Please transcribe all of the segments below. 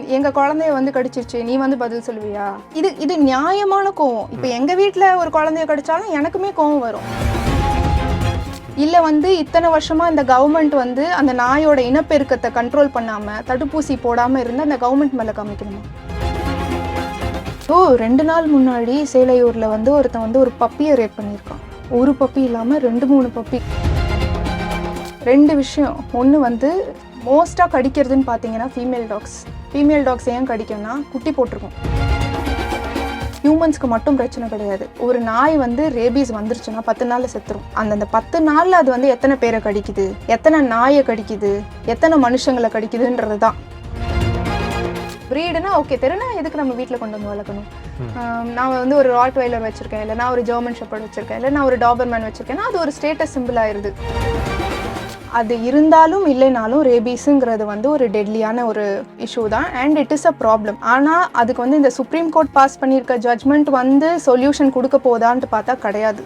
எங்க குழந்தைய வந்து கடிச்சிருச்சு நீ வந்து பதில் சொல்லுவியா? இது இது நியாயமான கோவம். இப்போ எங்க வீட்ல ஒரு குழந்தைய கடிச்சாலும் எனக்குமே கோவம் வரும். இல்ல வந்து இத்தனை வருஷமா இந்த கவர்மெண்ட் வந்து அந்த நாயோட இனப்பெருக்கத்தை கண்ட்ரோல் பண்ணாம தடுப்பூசி போடாம இருந்து அந்த கவர்மெண்ட் மேல காமிக்கணுமா? ஓ ரெண்டு நாள் முன்னாடி சேலையூர்ல வந்து ஒருத்தன் வந்து ஒரு பப்பியை ரேப் பண்ணியிருக்கான். ஒரு பப்பி இல்லாம ரெண்டு மூணு பப்பி. ரெண்டு விஷயம். ஒன்று வந்து மோஸ்ட்டாக கடிக்கிறதுன்னு பார்த்தீங்கன்னா ஃபீமேல் டாக்ஸ் ஃபீமேல் டாக்ஸ் ஏன் கடிக்கும்னா குட்டி போட்டிருக்கும். ஹியூமன்ஸ்க்கு மட்டும் பிரச்சனை கிடையாது. ஒரு நாய் வந்து ரேபீஸ் வந்துருச்சுன்னா பத்து நாளில் செத்துரும். அந்தந்த பத்து நாளில் அது வந்து எத்தனை பேரை கடிக்குது? எத்தனை நாயை கடிக்குது? எத்தனை மனுஷங்களை கடிக்குதுன்றது தான். ப்ரீடுனா ஓகே தெருனா எதுக்கு நம்ம வீட்டில் கொண்டு வந்து வளர்க்கணும்? நான் வந்து ஒரு ராட் வைலர் வச்சிருக்கேன் இல்லை நான் ஒரு ஜெர்மன் ஷெப்பர்ட் வச்சிருக்கேன் இல்லை நான் ஒரு டாபர்மேன் வச்சிருக்கேன்னா அது ஒரு ஸ்டேட்டஸ் சிம்பிள் ஆயிருது. அது இருந்தாலும் இல்லைனாலும் ரேபீஸுங்கிறது வந்து ஒரு டெட்லியான ஒரு இஷ்யூ தான். And it is a problem ஆனால் அதுக்கு வந்து இந்த சுப்ரீம் கோர்ட் பாஸ் பண்ணியிருக்க ஜட்ஜ்மெண்ட் வந்து சொல்யூஷன் கொடுக்க போதான்ட்டு பார்த்தா கிடையாது.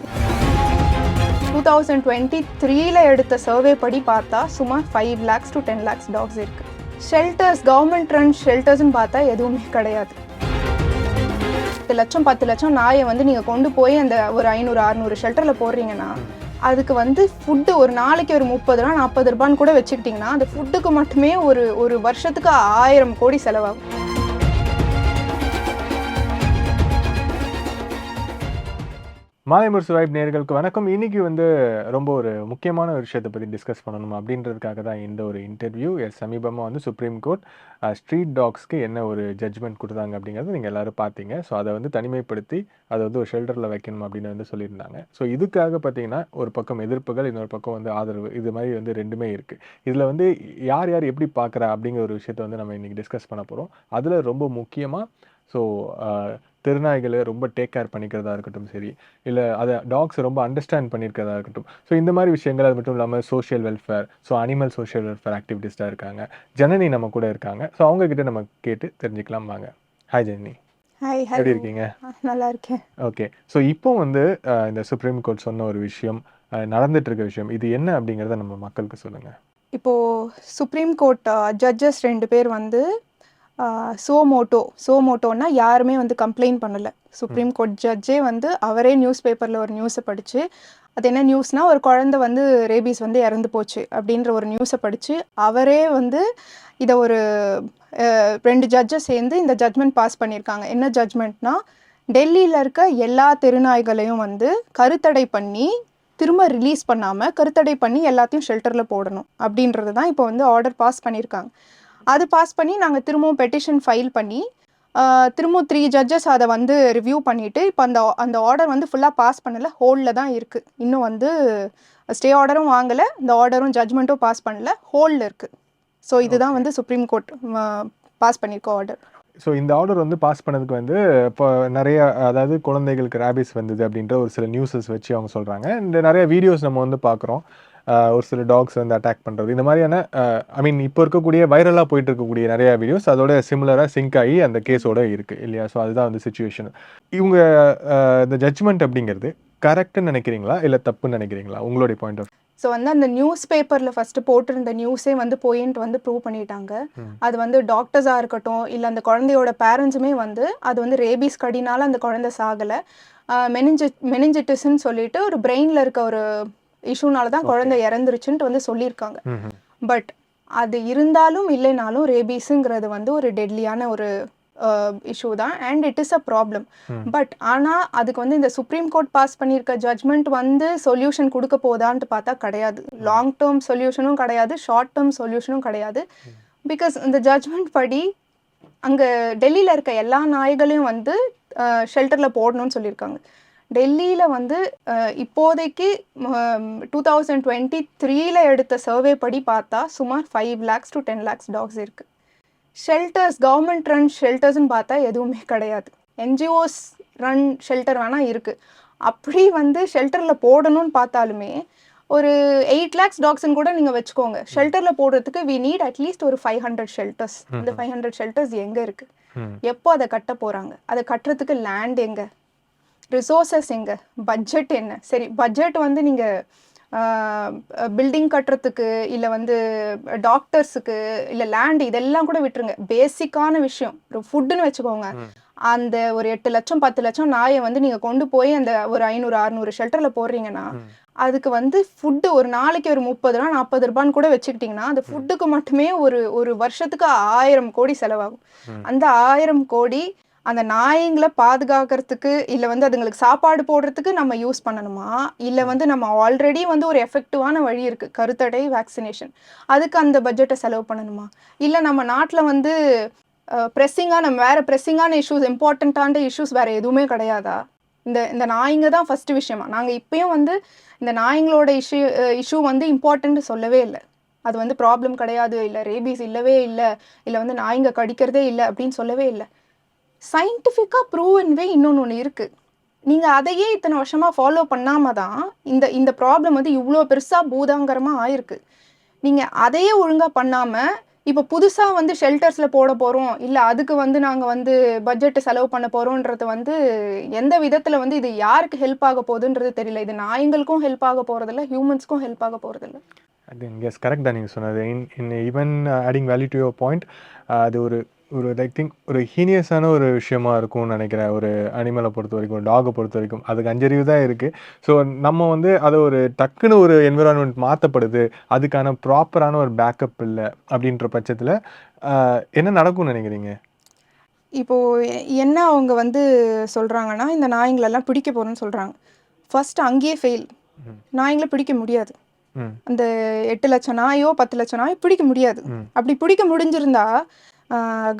டூ தௌசண்ட் டுவெண்ட்டி த்ரீல எடுத்த சர்வே படி பார்த்தா சுமார் five lakhs to ten lakhs dogs இருக்கு. ஷெல்டர்ஸ் கவர்மெண்ட் ரன் ஷெல்டர்ஸ்னு பார்த்தா எதுவுமே கிடையாது. பத்து லட்சம் பத்து லட்சம் நாயை வந்து நீங்கள் கொண்டு போய் அந்த ஒரு ஐநூறு அறுநூறு ஷெல்டரில் போடுறீங்கன்னா அதுக்கு வந்து ஃபுட்டு ஒரு நாளைக்கு ஒரு முப்பது ரூபா நாற்பது ரூபான்னு கூட வச்சுக்கிட்டிங்கன்னா அந்த ஃபுட்டுக்கு மட்டுமே ஒரு ஒரு வருஷத்துக்கு ஆயிரம் கோடி செலவாகும். மாலை முரசு நேர்களுக்கு வணக்கம். இன்னைக்கு வந்து ரொம்ப ஒரு முக்கியமான ஒரு விஷயத்தை பற்றி டிஸ்கஸ் பண்ணணும் அப்படின்றதுக்காக தான் இந்த ஒரு இன்டர்வியூ சமீபமாக வந்து சுப்ரீம் கோர்ட் ஸ்ட்ரீட் டாக்ஸ்க்கு என்ன ஒரு ஜட்ஜ்மெண்ட் கொடுத்தாங்க அப்படிங்கிறத நீங்கள் எல்லாரும் பார்த்தீங்க. ஸோ அதை வந்து தனிமைப்படுத்தி அதை வந்து ஒரு ஷெல்டரில் வைக்கணும் அப்படின்னு வந்து சொல்லியிருந்தாங்க. ஸோ இதுக்காக பார்த்தீங்கன்னா ஒரு பக்கம் எதிர்ப்புகள் இன்னொரு பக்கம் வந்து ஆதரவு. இது மாதிரி வந்து ரெண்டுமே இருக்குது இதில் வந்து யார் யார் எப்படி பார்க்குறா அப்படிங்கிற ஒரு விஷயத்தை வந்து நம்ம இன்றைக்கி டிஸ்கஸ் பண்ண போகிறோம் அதில் ரொம்ப முக்கியமாக ஸோ திருநாய்களை ரொம்ப டேக் கேர் பண்ணிக்கிறதா இருக்கட்டும் சரி. இல்லை அதை டாக்ஸ் ரொம்ப அண்டர்ஸ்டாண்ட் பண்ணியிருக்கிறதா இருக்கட்டும். ஸோ இந்த மாதிரி விஷயங்கள் அது மட்டும் இல்லாமல் social welfare so animal social welfare ஆக்டிவிட்டிஸ்டாக இருக்காங்க. ஜனனி நம்ம கூட இருக்காங்க. ஸோ அவங்க கிட்ட நம்ம கேட்டு தெரிஞ்சுக்கலாம் வாங்க. ஹாய் ஜனனி. ஹாய் எப்படி இருக்கீங்க? நல்லா இருக்கேன். ஓகே ஸோ இப்போ வந்து இந்த சுப்ரீம் கோர்ட் சொன்ன ஒரு விஷயம் நடந்துட்டு இருக்க விஷயம் இது என்ன அப்படிங்கிறத நம்ம மக்களுக்கு சொல்லுங்கள் இப்போது சுப்ரீம் கோர்ட் ஜட்ஜஸ் ரெண்டு பேர் வந்து சோமோட்டோ சோமோட்டோன்னா யாருமே வந்து கம்ப்ளைண்ட் பண்ணலை. சுப்ரீம் கோர்ட் ஜட்ஜே வந்து அவரே நியூஸ் பேப்பரில் ஒரு நியூஸை படித்து அது என்ன நியூஸ்னால் ஒரு குழந்தை வந்து ரேபீஸ் வந்து இறந்து போச்சு அப்படின்ற ஒரு நியூஸை படித்து அவரே வந்து இதை ஒரு ரெண்டு ஜட்ஜஸ் சேர்ந்து இந்த ஜட்மெண்ட் பாஸ் பண்ணியிருக்காங்க. என்ன ஜட்மெண்ட்னா டெல்லியில் இருக்க எல்லா தெருநாய்களையும் வந்து கருத்தடை பண்ணி திரும்ப ரிலீஸ் பண்ணாமல் கருத்தடை பண்ணி எல்லாத்தையும் ஷெல்டரில் போடணும் அப்படின்றது தான் இப்போ வந்து ஆர்டர் பாஸ் பண்ணியிருக்காங்க. அது பாஸ் பண்ணி நாங்கள் திரும்பவும் பெட்டிஷன் ஃபைல் பண்ணி திரும்பவும் த்ரீ ஜட்ஜஸ் அதை வந்து ரிவ்யூ பண்ணிவிட்டு இப்போ அந்த அந்த ஆர்டர் வந்து ஃபுல்லாக பாஸ் பண்ணல ஹோல்டில் தான் இருக்குது இன்னும் வந்து ஸ்டே ஆர்டரும் வாங்கலை இந்த ஆர்டரும் ஜட்மெண்ட்டும் பாஸ் பண்ணல ஹோல்டில் இருக்குது ஸோ இதுதான் வந்து சுப்ரீம் கோர்ட் பாஸ் பண்ணியிருக்க ஆர்டர் ஸோ இந்த ஆர்டர் வந்து பாஸ் பண்ணதுக்கு வந்து இப்போ நிறைய அதாவது குழந்தைகளுக்கு ரேபிஸ் வந்தது அப்படின்ற ஒரு சில நியூஸஸ் வச்சு அவங்க சொல்கிறாங்க இந்த நிறைய வீடியோஸ் நம்ம வந்து பார்க்குறோம் ஒரு சில டாக்ஸ் வந்து அட்டாக் பண்ணுறது இந்த மாதிரியான ஐ மீன் இப்போ இருக்கக்கூடிய வைரலாக போயிட்டு இருக்கக்கூடிய நிறைய வீடியோஸ் அதோட சிமிலராக சிங்க் ஆகி அந்த கேஸோட இருக்குது இல்லையா? ஸோ அதுதான் வந்து சுச்சுவேஷன் இவங்க இந்த ஜட்ஜ்மெண்ட் அப்படிங்கிறது கரெக்டுன்னு நினைக்கிறீங்களா? இல்லை தப்புன்னு நினைக்கிறீங்களா? உங்களுடைய பாயிண்ட் ஆஃப் ஸோ வந்து அந்த நியூஸ் பேப்பரில் ஃபஸ்ட்டு போட்டிருந்த நியூஸே வந்து போயின்ட்டு வந்து ப்ரூவ் பண்ணிட்டாங்க. அது வந்து டாக்டர்ஸாக இருக்கட்டும் இல்லை அந்த குழந்தையோட பேரண்ட்ஸுமே வந்து அது வந்து ரேபீஸ் கடினால அந்த குழந்தை சாகலை. மெனிஞ்சி மெனிஞ்சிட்டிஸ்ன்னு சொல்லிட்டு ஒரு பிரெயினில் இருக்க ஒரு இஷ்யூனால தான் குழந்தை இறந்துருச்சுன்ட்டு வந்து சொல்லியிருக்காங்க. பட் அது இருந்தாலும் இல்லைனாலும் ரேபீஸுங்கிறது வந்து ஒரு டெட்லியான ஒரு இஷ்யூ தான். And it is a problem. But ஆனால் அதுக்கு வந்து இந்த சுப்ரீம் கோர்ட் பாஸ் பண்ணியிருக்க ஜட்மெண்ட் வந்து சொல்யூஷன் கொடுக்க போதான்ட்டு பார்த்தா கிடையாது. லாங் டேர்ம் சொல்யூஷனும் கிடையாது. ஷார்ட் டேர்ம் சொல்யூஷனும் கிடையாது. பிகாஸ் இந்த ஜட்மெண்ட் படி அங்கே டெல்லியில் இருக்க எல்லா நாய்களையும் வந்து ஷெல்டரில் போடணும்னு சொல்லியிருக்காங்க. டெல்லியில் வந்து இப்போதைக்கு டூ தௌசண்ட் டுவெண்ட்டி த்ரீல எடுத்த சர்வே படி பார்த்தா சுமார் five lakhs to ten lakhs dogs இருக்குது ஷெல்டர்ஸ் கவர்மெண்ட் ரன் ஷெல்டர்ஸ்னு பார்த்தா எதுவுமே கிடையாது. என்ஜிஓஸ் ரன் ஷெல்டர் வேணால் இருக்குது அப்படி வந்து ஷெல்டரில் போடணும்னு பார்த்தாலுமே ஒரு எயிட் லேக்ஸ் டாக்ஸ்னு கூட நீங்கள் வச்சுக்கோங்க. ஷெல்டரில் போடுறதுக்கு வி நீட் அட்லீஸ்ட் ஒரு ஃபைவ் ஹண்ட்ரட் ஷெல்டர்ஸ் இந்த ஃபைவ் ஹண்ட்ரட் ஷெல்டர்ஸ் எங்கே இருக்குது எப்போ அதை கட்ட போகிறாங்க அதை கட்டுறதுக்கு லேண்ட் எங்கே? ரிசோர்சஸ் எங்கே? பட்ஜெட் என்ன? சரி பட்ஜெட் வந்து நீங்கள் பில்டிங் கட்டுறதுக்கு இல்லை வந்து டாக்டர்ஸுக்கு இல்லை லேண்ட் இதெல்லாம் கூட விட்டுருங்க. பேசிக்கான விஷயம். ஒரு ஃபுட்டுன்னு வச்சுக்கோங்க. அந்த ஒரு எட்டு லட்சம் பத்து லட்சம் நாயை வந்து நீங்கள் கொண்டு போய் அந்த ஒரு ஐநூறு அறுநூறு ஷெல்டரில் போடுறீங்கன்னா. அதுக்கு வந்து ஃபுட்டு ஒரு நாளைக்கு ஒரு முப்பது ரூபா நாற்பது ரூபான்னு கூட வச்சுக்கிட்டிங்கன்னா அந்த ஃபுட்டுக்கு மட்டுமே ஒரு ஒரு வருஷத்துக்கு ஆயிரம் கோடி செலவாகும். அந்த ஆயிரம் கோடி அந்த நாய்ங்களை பாதுகாக்கிறதுக்கு இல்லை வந்து அதுங்களுக்கு சாப்பாடு போடுறதுக்கு நம்ம யூஸ் பண்ணணுமா? இல்லை வந்து நம்ம ஆல்ரெடி வந்து ஒரு எஃபெக்டிவான வழி இருக்குது கருத்தடை வேக்சினேஷன் அதுக்கு அந்த பட்ஜெட்டை செலவு பண்ணணுமா? இல்லை நம்ம நாட்டில் வந்து ப்ரெஸ்ஸிங்காக நம்ம வேறு ப்ரெஸ்ஸிங்கான இஷ்யூஸ் இம்பார்ட்டண்ட்டான இஷ்யூஸ் வேறு எதுவுமே கிடையாதா? இந்த இந்த நாய்ங்க தான் ஃபர்ஸ்ட் விஷயமா. நாங்கள் இப்பயும் வந்து இந்த நாய்ங்களோட இஷ்யூ இஷ்யூ வந்து இம்பார்ட்டன்ட் சொல்லவே இல்லை. அது வந்து ப்ராப்ளம் கிடையாது இல்லை ரேபீஸ் இல்லவே இல்லை இல்லை வந்து நாய்ங்க கடிக்கிறதே இல்லை அப்படின்னு சொல்லவே இல்லை. சயின்டிஃபிக்காக ப்ரூவன்வே இன்னொன்று ஒன்று இருக்குது நீங்கள் அதையே இத்தனை வருஷமாக ஃபாலோ பண்ணாமல் தான் இந்த இந்த ப்ராப்ளம் வந்து இவ்வளோ பெருசாக பூதாங்கரமாக ஆயிருக்கு. நீங்கள் அதையே ஒழுங்காக பண்ணாமல் இப்போ புதுசாக வந்து ஷெல்டர்ஸில் போட போகிறோம் இல்லை அதுக்கு வந்து நாங்கள் வந்து பட்ஜெட்டு செலவு பண்ண போகிறோன்றது வந்து எந்த விதத்தில் வந்து இது யாருக்கு ஹெல்ப் ஆக போகுதுன்றது தெரியல. இது நாய்ங்களுக்கும் ஹெல்ப் ஆக போகிறதில்ல ஹியூமன்ஸ்க்கும் ஹெல்ப் ஆக போகிறதில்ல அது எஸ் கரெக்ட் தான் நீங்கள் சொன்னது. In in even adding value to your point அது ஒரு ஒரு ஐ திங்க் ஒரு ஹீனியஸான ஒரு விஷயமா இருக்கும்னு நினைக்கிறேன். ஒரு அனிமலை பொறுத்த வரைக்கும் ஒரு டாகை பொறுத்த வரைக்கும். அதுக்கு அஞ்சறிவு தான் இருக்குது ஸோ நம்ம வந்து அதை ஒரு டக்குன்னு ஒரு என்விரான்மெண்ட் மாற்றப்படுது அதுக்கான ப்ராப்பரான ஒரு பேக்கப் இல்லை அப்படின்ற பட்சத்தில் என்ன நடக்கும்னு நினைக்கிறீங்க? இப்போ எ- என்ன அவங்க வந்து சொல்றாங்கன்னா இந்த நாய்ங்களெல்லாம் பிடிக்க போறோம்னு சொல்றாங்க. ஃபர்ஸ்ட் அங்கேயே ஃபெயில். நாய்ங்களை பிடிக்க முடியாது. அந்த எட்டு லட்சம் நாயோ பத்து லட்சம் நாயோ பிடிக்க முடியாது. அப்படி பிடிக்க முடிஞ்சிருந்தா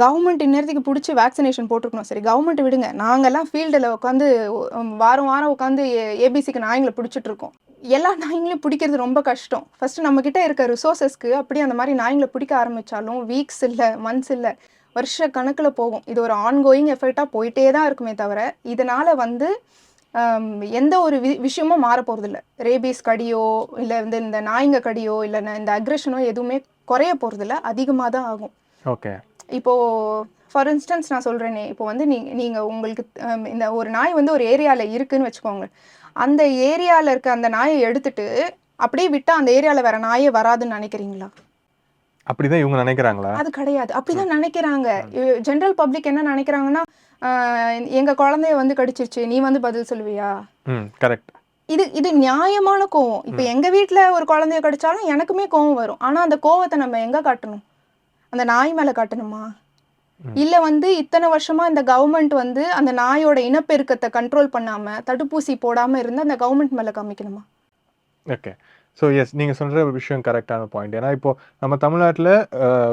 கவர்மெண்ட் இந்நேரத்துக்கு பிடிச்சி வேக்சினேஷன் போட்டிருக்கணும். சரி கவர்மெண்ட் விடுங்க. நாங்கள்லாம் ஃபீல்டில் உட்காந்து வாரம் வாரம் உட்காந்து ஏபிசிக்கு நாய்ங்களை பிடிச்சிட்ருக்கோம் எல்லா நாய்ங்களையும் பிடிக்கிறது ரொம்ப கஷ்டம். ஃபஸ்ட்டு நம்மக்கிட்ட இருக்க ரிசோர்சஸ்க்கு அப்படியே அந்த மாதிரி நாய்ங்களை பிடிக்க ஆரம்பித்தாலும் வீக்ஸ் இல்லை மந்த்ஸ் இல்லை வருஷ கணக்கில் போகும். இது ஒரு ஆன்கோயிங் எஃபெக்டாக போயிட்டே தான் இருக்குமே தவிர இதனால் வந்து எந்த ஒரு வி விஷயமும் மாற போகிறதில்ல ரேபீஸ் கடியோ இல்லை வந்து இந்த நாய்ங்க கடியோ இல்லை இந்த அக்ரெஷனோ எதுவுமே குறைய போகிறதில்ல அதிகமாக தான் ஆகும். ஓகே இப்போது ஃபார் இன்ஸ்டன்ஸ் நான் சொல்கிறேனே இப்போ வந்து நீங்கள் நீங்கள் உங்களுக்கு இந்த ஒரு நாய் வந்து ஒரு ஏரியாவில் இருக்குன்னு வச்சுக்கோங்க. அந்த ஏரியாவில் இருக்க அந்த நாயை எடுத்துட்டு அப்படியே விட்டால் அந்த ஏரியாவில் வேற நாயே வராதுன்னு நினைக்கிறீங்களா? அப்படிதான் இவங்க நினைக்கிறாங்களா? அது கிடையாது. அப்படிதான் நினைக்கிறாங்க. ஜென்ரல் பப்ளிக் என்ன நினைக்கிறாங்கன்னா எங்க குழந்தைய வந்து கடிச்சிருச்சு நீ வந்து பதில் சொல்லுவியா? கரெக்ட் இது இது நியாயமான கோவம். இப்போ எங்க வீட்ல ஒரு குழந்தைய கடிச்சாலும் எனக்குமே கோவம் வரும். ஆனா அந்த கோவத்தை நம்ம எங்க காட்டணும்? அந்த நாய் மேல காட்டணுமா? இல்ல வந்து இத்தனை வருஷமா இந்த கவர்மெண்ட் வந்து அந்த நாயோட இனப்பெருக்கத்தை கண்ட்ரோல் பண்ணாம தடுப்பூசி போடாம இருந்து அந்த கவர்மெண்ட் மேல காமிக்கணுமா? ஓகே ஸோ எஸ் நீங்கள் சொல்கிற விஷயம் கரெக்டான பாயிண்ட் ஏன்னா இப்போ நம்ம தமிழ்நாட்டில்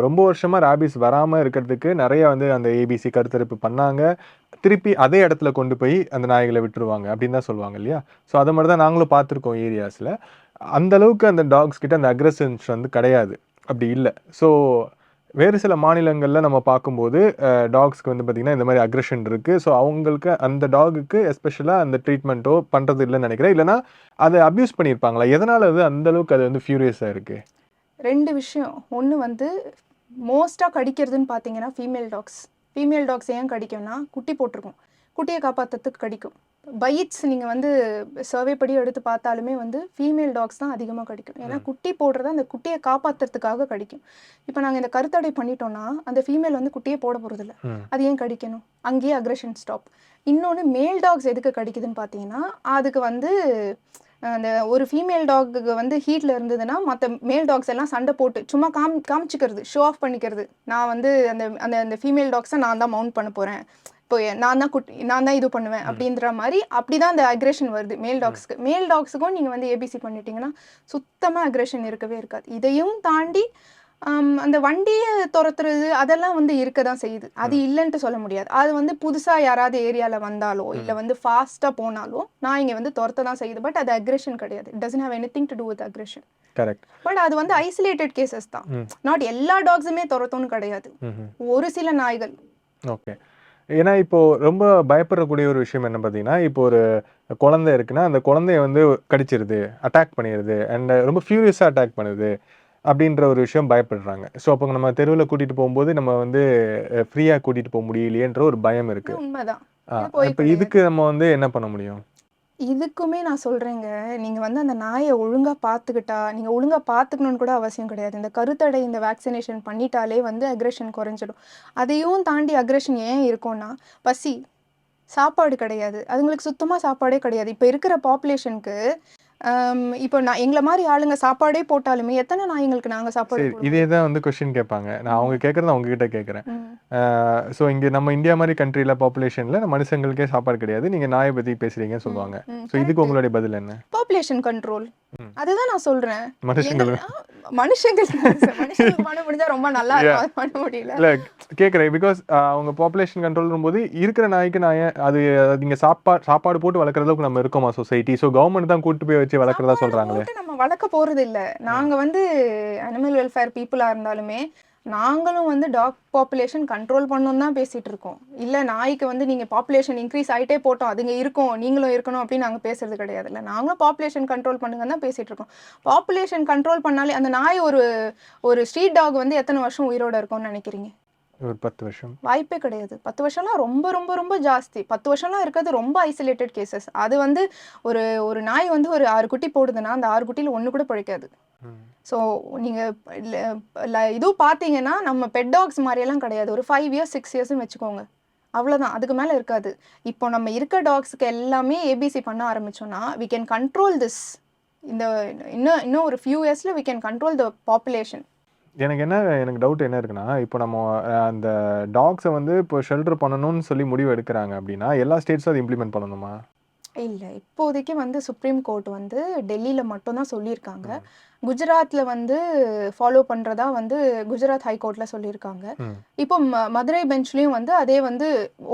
ரொம்ப வருஷமாக ரேபிஸ் வராமல் இருக்கிறதுக்கு நிறைய வந்து அந்த ஏபிசி கருத்தரிப்பு பண்ணாங்க. திருப்பி அதே இடத்துல கொண்டு போய் அந்த நாய்களை விட்டுருவாங்க அப்படின்னு தான் சொல்லுவாங்க இல்லையா? ஸோ அதை மாதிரி தான் நாங்களும் பார்த்துருக்கோம் ஏரியாஸில் அந்த அளவுக்கு அந்த டாக்ஸ் கிட்ட அந்த அக்ரஷன்ஸ் வந்து கிடையாது. அப்படி இல்லை. ஸோ வேறு சில மாநிலங்களில் நம்ம பார்க்கும்போது டாக்ஸ்க்கு வந்து பார்த்திங்கன்னா இந்த மாதிரி அக்ரஷன் இருக்குது ஸோ அவங்களுக்கு அந்த டாகுக்கு எஸ்பெஷலாக அந்த ட்ரீட்மெண்ட்டோ பண்ணுறது இல்லைன்னு நினைக்கிறேன். இல்லைனா அதை அப்யூஸ் பண்ணியிருப்பாங்களா? எதனால் அது அந்த அளவுக்கு அது வந்து ஃபியூரியஸாக இருக்குது ரெண்டு விஷயம். ஒன்று வந்து மோஸ்ட்டாக கடிக்கிறதுன்னு பார்த்தீங்கன்னா ஃபீமேல் டாக்ஸ் ஃபீமேல் டாக்ஸ் ஏன் கடிக்கும்னா குட்டி போட்டிருக்கும். குட்டியை காப்பாற்றுறதுக்கு கடிக்கும். பைட்ஸ் நீங்கள் வந்து சர்வே படி எடுத்து பார்த்தாலுமே வந்து ஃபீமேல் டாக்ஸ் தான் அதிகமாக கடிக்கும். ஏன்னா குட்டி போடுறது அந்த குட்டியை காப்பாற்றுறதுக்காக கடிக்கும். இப்போ நாங்கள் இந்த கருத்தடை பண்ணிட்டோம்னா அந்த ஃபீமேல் வந்து குட்டியே போட போகிறதில்ல. அது ஏன் கடிக்கணும்? அங்கேயே அக்ரஷன் ஸ்டாப் இன்னொன்று மேல் டாக்ஸ் எதுக்கு கடிக்குதுன்னு பார்த்தீங்கன்னா அதுக்கு வந்து அந்த ஒரு ஃபீமேல் டாக்கு வந்து ஹீட்டில் இருந்ததுன்னா மற்ற மேல் டாக்ஸ் எல்லாம் சண்டை போட்டு சும்மா காம் காமிச்சிக்கிறது ஷோ ஆஃப் பண்ணிக்கிறது. நான் வந்து அந்த அந்த அந்த ஃபீமேல் டாக்ஸை நான் தான் மவுண்ட் பண்ண போகிறேன் இப்போ நான் தான் குட்டி நான் தான் இது பண்ணுவேன் அப்படின்ற மாதிரி அப்படி தான் அந்த அக்ரேஷன் வருது மேல் டாக்ஸ்க்கு மேல் டாக்ஸுக்கும் நீங்கள் வந்து ஏபிசி பண்ணிட்டீங்கன்னா சுத்தமாக அக்ரேஷன் இருக்கவே இருக்காது. இதையும் தாண்டி அந்த வண்டியை துரத்துறது அதெல்லாம் வந்து இருக்க தான் செய்யுது. அது இல்லைன்ட்டு சொல்ல முடியாது. அது வந்து புதுசாக யாராவது ஏரியாவில் வந்தாலோ இல்லை வந்து ஃபாஸ்ட்டாக போனாலோ நான் இங்கே வந்து துரத்த தான் செய்யுது. பட் அது அக்ரெஷன் கிடையாது. It doesn't have anything to do with aggression correct but அது வந்து ஐசோலேட்டட் கேசஸ் தான். நாட் எல்லா டாக்ஸுமே துரத்தும்னு கிடையாது. ஒரு சில நாய்கள். ஓகே ஏன்னா இப்போ ரொம்ப பயப்படக்கூடிய ஒரு விஷயம் என்ன பார்த்தீங்கன்னா இப்போ ஒரு குழந்தை இருக்குன்னா அந்த குழந்தைய வந்து கடிச்சிருது அட்டாக் பண்ணிடுது அண்ட் ரொம்ப ஃபியூரியஸாக அட்டாக் பண்ணுது அப்படின்ற ஒரு விஷயம் பயப்படுறாங்க. ஸோ அப்போ நம்ம தெருவில் கூட்டிகிட்டு போகும்போது நம்ம வந்து ஃப்ரீயாக கூட்டிகிட்டு போக முடியலையேன்ற ஒரு பயம் இருக்குது இப்போ இதுக்கு நம்ம வந்து என்ன பண்ண முடியும்? இதுக்குமே நான் சொல்றேங்க. நீங்க வந்து அந்த நாய ஒழுங்கா பார்த்துக்கிட்டா, நீங்க ஒழுங்கா பார்த்துக்கணும்னு கூட அவசியம் கிடையாது. இந்த கருத்தடை இந்த வேக்சினேஷன் பண்ணிட்டாலே வந்து அக்ரஷன் குறைஞ்சிடும். அதையும் தாண்டி அக்ரஷன் ஏன் இருக்கும்னா, பசி, சாப்பாடு கிடையாது. அதுங்களுக்கு சுத்தமா சாப்பாடே கிடையாது. இப்ப இருக்கிற பாப்புலேஷனுக்கு இப்போ நான் எங்கள மாரி ஆளுங்க சாப்பாடே போட்டாலுமே, எத்தன நாய்ங்களுக்கு நாங்க சாப்பாடு? இதே தான் வந்து கொஸ்டின் கேட்பாங்க. நான் அவங்க கேட்கறத உங்ககிட்ட கேட்கிறேன். ம். ஆ ஸோ இங்க நம்ம இந்தியா மாரி கண்ட்ரில பாப்புலேஷன்ல மனுஷங்களுக்கே சாப்பாடு கிடையாது. நீங்க நாய பத்தி பேசுறீங்கன்னு ம், சொல்லுவாங்க. ஸோ இதுக்கு. உங்களுடைய பதில் என்ன? Population control. அதுதான் நான் சொல்றேன். மனுஷங்கள ஆ மனுஷங்களுக்கு முடிஞ்சா ரொம்ப நல்லா பண்ண முடியல. இல்ல கேட்கிறேன். பிகாஸ் அவங்க பாப்புலேஷன் கண்ட்ரோல்ன்னும்போது இருக்கிற நாய்க்கு ஏன் அது நீங்க சாப்பா சாப்பாடு போட்டு வளர்க்குற அளவுக்கு நம்ம இருக்கோமா சொசைட்டி? ஸோ கவர்ன்மெண்ட் தான் கூட்டு போய் வச்சு வளர்க்கிறதா சொல்றாங்களே. நம்ம வளர்க்க போறதில்ல. ம். நாங்க வந்து அனிமல் வெல்ஃபேர் பீப்புளா இருந்தாலுமே, நாங்களும் வந்து டாக் பாப்புலேஷன் கண்ட்ரோல் பண்ணணும்னு தான் பேசிட்டு இருக்கோம். இல்ல நாய்க்கு வந்து நீங்க பாப்புலேஷன் இன்க்ரீஸ் ஆயிட்டே போட்டும். அதுங்க இருக்கும். நீங்களும் இருக்கணும் அப்படின்னு நாங்க பேசுறது கிடையாதுல்ல. நாங்களும் பாப்புலேஷன் கண்ட்ரோல் பண்ணுங்கன்னு தான் பேசிட்டு இருக்கோம். பாப்புலேஷன் கண்ட்ரோல் பண்ணாலே அந்த நாய் ஒரு ஒரு ஸ்ட்ரீட் டாக் வந்து எத்தன வருஷம் உயிரோட இருக்கும்னு நினைக்கிறீங்க? ஒரு 10 வருஷம். வாய்ப்பே கிடையாது. 10 வருஷம்லாம் ரொம்ப ரொம்ப ரொம்ப ஜாஸ்தி. 10 வருஷம்லாம் இருக்கிறது ரொம்ப ஐசோலேட்டட் கேஸஸ். அது வந்து ஒரு ஒரு நாய் வந்து ஒரு 6 குட்டி போடுதுன்னா, அந்த 6 குட்டியில 1 கூட பிழைக்காது. ஸோ நீங்க ல ல இதுவும் பார்த்தீங்கன்னா, நம்ம பெட் டாக்ஸ் மாரியெல்லாம் கிடையாது. ஒரு 5 இயர்ஸ், 6 இயர்ஸ்ன்னு வச்சுக்கோங்க. அவ்வளோதான். அதுக்கு மேல இருக்காது. இப்போ நம்ம இருக்க டாக்ஸ்க்கு எல்லாமே ஏபிசி பண்ண ஆரம்பிச்சோம்னா, வி கேன் கண்ட்ரோல் திஸ். இந்த இன்னும் இன்னும் ஒரு ஃபியூ இயர்ஸ்ல we can control the population. எனக்கு என்ன எனக்கு டவுட் என்ன இருக்குன்னா, இப்போ நம்ம அந்த டாக்ஸ வந்து இப்போ ஷெல்டர் பண்ணணும்னு சொல்லி முடிவு எடுக்குறாங்க அப்படின்னா, எல்லா ஸ்டேட்ஸும் அத இம்ப்ளிமெண்ட் பண்ணணுமா? இல்ல. இப்போதைக்கு வந்து சுப்ரீம் கோர்ட் வந்து டெல்லியில மட்டும் தான் சொல்லியிருக்காங்க. ம். குஜராத்ல வந்து ஃபாலோ பண்றதா வந்து குஜராத் ஹைகோர்ட்ல சொல்லியிருக்காங்க. இப்போ ம மதுரை பெஞ்ச்லயும் வந்து அதே வந்து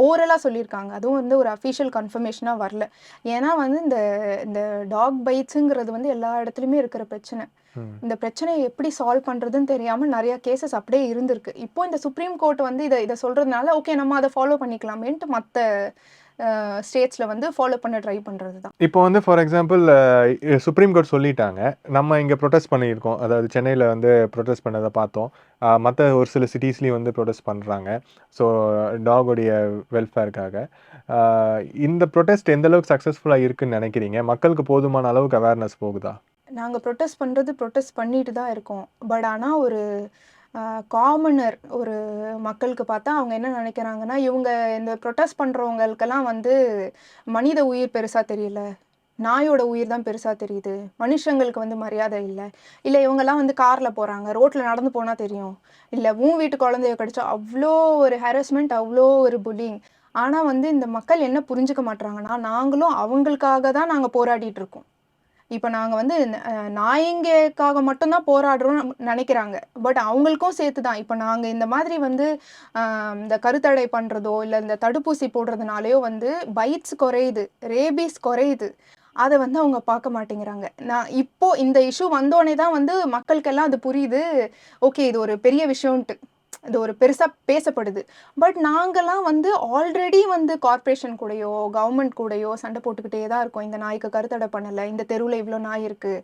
ஓரலா சொல்லியிருக்காங்க. அதுவும் வந்து ஒரு அஃபிஷியல் கன்ஃபர்மேஷனா வரல. ஏன்னா வந்து இந்த இந்த டாக் பைட்ஸுங்கிறது வந்து எல்லா இடத்துலயுமே இருக்கிற பிரச்சனை. இந்த பிரச்சனைய எப்படி சால்வ் பண்றதுன்னு தெரியாம நெறைய கேஸஸ் அப்படியே இருந்திருக்கு. இப்போ இந்த சுப்ரீம் கோர்ட் வந்து இத இத சொல்றதுனால, ஓகே நம்ம அத ஃபாலோ பண்ணிக்கலாமேன்ட்டு மத்த அ ஸ்டேட்ஸ்ல வந்து ஃபாலோ பண்ண ட்ரை பண்றது தான். இப்போ வந்து ஃபார் எக்ஸாம்பிள் சுப்ரீம் கோர்ட் சொல்லிட்டாங்க. நம்ம இங்க புரொட்டஸ்ட் பண்ணியிருக்கோம். அதாவது சென்னையில வந்து புரொட்டஸ்ட் பண்ணத பார்த்தோம். மத்த ஒரு சில சிட்டீஸ்லயும் வந்து புரொட்டஸ்ட் பண்றாங்க. ஸோ டாகுடைய வெல்ஃபேர்க்காக. இந்த புரொட்டஸ்ட் எந்த அளவுக்கு சக்சஸ்ஃபுல்லா இருக்குன்னு நினைக்கிறீங்க? மக்களுக்கு போதுமான அளவுக்கு அவேர்னஸ் போகுதா? நாங்க புரொட்டஸ்ட் பண்றது புரொட்டஸ்ட் பண்ணிட்டு தான் இருக்கோம். பட் ஆனா ஒரு காமனர் ஒரு மக்களுக்கு பார்த்தா அவங்க என்ன நினைக்கிறாங்கன்னா, இவங்க இந்த புரொட்டஸ்ட் பண்ணுறவங்களுக்கெல்லாம் வந்து மனித உயிர் பெருசாக தெரியல. நாயோட உயிர் தான் பெருசாக தெரியுது. மனுஷங்களுக்கு வந்து மரியாதை இல்லை இல்லை இவங்கெல்லாம் வந்து காரில் போகிறாங்க ரோட்டில் நடந்து போனால் தெரியும். இல்லை உன் வீட்டு குழந்தைய கடிச்சா அவ்வளோ ஒரு ஹாரஸ்மெண்ட் அவ்வளோ ஒரு புல்லிங். ஆனால் வந்து இந்த மக்கள் என்ன புரிஞ்சுக்க மாட்றாங்கன்னா, நாங்களும் அவங்களுக்காக தான் நாங்கள் போராடிட்டு இருக்கோம். இப்போ நாங்கள் வந்து அ மட்டும்தான் போராடுறோம் போராடுறோம்னு நினைக்கிறாங்க. பட் அவங்களுக்கும் சேர்த்து தான். இப்போ நாங்கள் இந்த மாதிரி வந்து இந்த கருத்தடை பண்ணுறதோ இல்லை இந்த தடுப்பூசி போடுறதுனாலையோ வந்து பைட்ஸ் குறையுது. ரேபீஸ் குறையுது. அதை வந்து அவங்க பார்க்க மாட்டேங்கிறாங்க. நான் இப்போ இந்த இஷ்யூ வந்தோடனே தான் வந்து மக்களுக்கெல்லாம் அது புரியுது. ஓகே இது ஒரு பெரிய விஷயம்ன்ட்டு. இது ஒரு பெருசாக பேசப்படுது. பட் நாங்கள்லாம் வந்து ஆல்ரெடி வந்து கார்ப்பரேஷன் கூடயோ, கவர்மெண்ட் கூடயோ சண்டை போட்டுக்கிட்டே தான் இருக்கோம். இந்த நாய்க்கு கருத்தடை பண்ணலை இந்த தெருவில் இவ்வளோ நாய் இருக்குது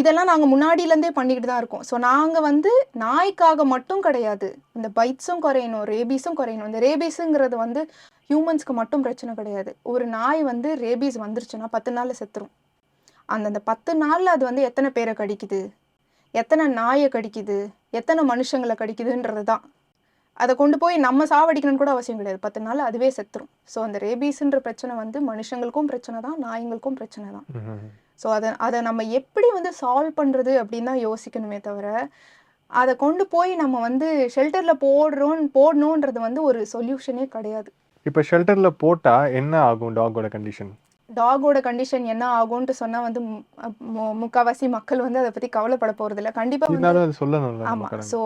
இதெல்லாம் நாங்கள் முன்னாடியிலேருந்தே பண்ணிக்கிட்டு தான் இருக்கோம். ஸோ நாங்கள் வந்து நாய்க்காக மட்டும் கிடையாது. இந்த பைட்ஸும் குறையணும், ரேபீஸும் குறையணும். இந்த ரேபீஸுங்கிறது வந்து ஹியூமன்ஸ்க்கு மட்டும் பிரச்சனை கிடையாது. ஒரு நாய் வந்து ரேபீஸ் வந்துருச்சுன்னா பத்து நாளில் செத்துரும். அந்தந்த பத்து நாளில் அது வந்து எத்தனை பேரை கடிக்குது? எத்தனை நாயை கடிக்குது? எத்தனை மனுஷங்களை கடிக்குதுன்றது தான். அதை கொண்டு போய் நம்ம சாவடிக்கணும்னு கூட அவசியம் கிடையாது. பத்து நாள் அதுவே செத்துரும். ஸோ அந்த ரேபீஸ்ன்ற பிரச்சனை வந்து மனுஷங்களுக்கும் பிரச்சனை தான், நாய்ங்களுக்கும் பிரச்சனை தான். ஸோ அதை அதை நம்ம எப்படி வந்து சால்வ் பண்ணுறது அப்படின்னு தான் யோசிக்கணுமே தவிர, அதை கொண்டு போய் நம்ம வந்து ஷெல்டரில் போடுறோம் போடணுன்றது வந்து ஒரு சொல்யூஷனே கிடையாது. இப்போ ஷெல்டரில் போட்டால் என்ன ஆகும் டாகோட கண்டிஷன்? டாகோட கண்டிஷன் என்ன ஆகும்ன்ட்டு சொன்னா வந்து முக்காவாசி மக்கள் வந்து அத பத்தி கவலைப்பட. கண்டிப்பா அது சொல்லணும்ல நம்ம ஆமா. ஸோ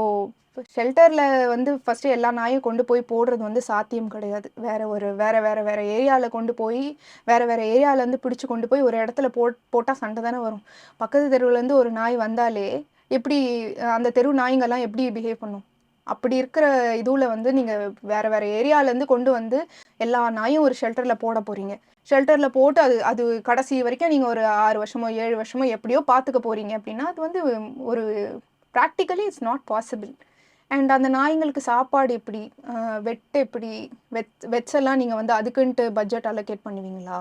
ஷெல்டர்ல வந்து ஃபர்ஸ்ட்டு எல்லா நாயும் கொண்டு போய் போடுறது வந்து சாத்தியம் கிடையாது. வேற ஒரு வேற வேற வேற ஏரியால கொண்டு போய், வேற வேற ஏரியாலேருந்து பிடிச்சு கொண்டு போய் ஒரு இடத்துல போட் போட்டா சண்டை தானே வரும். பக்கத்து தெருவுலேருந்து ஒரு நாய் வந்தாலே, எப்படி அந்த தெரு நாய்ங்கலாம் எப்படி பிஹேவ் பண்ணும்? அப்படி இருக்கிற இதுவில் வந்து நீங்க வேற வேற ஏரியாலேருந்து கொண்டு வந்து எல்லா நாயும் ஒரு ஷெல்டர்ல போட போறீங்க. ஷெல்டர்ல போட்டு அது அது கடைசி வரைக்கும் நீங்க ஒரு ஆறு வருஷமோ, ஏழு வருஷமோ எப்படியோ பார்த்துக்க போறீங்க அப்படின்னா, அது வந்து ஒரு practically it's not possible. And அந்த நாய்ங்களுக்கு சாப்பாடு எப்படி வெட் எப்படி வெட் வெட்ஸ் எல்லாம் நீங்கள் வந்து அதுக்குன்ட்டு பட்ஜெட் அலோகேட் பண்ணுவீங்களா.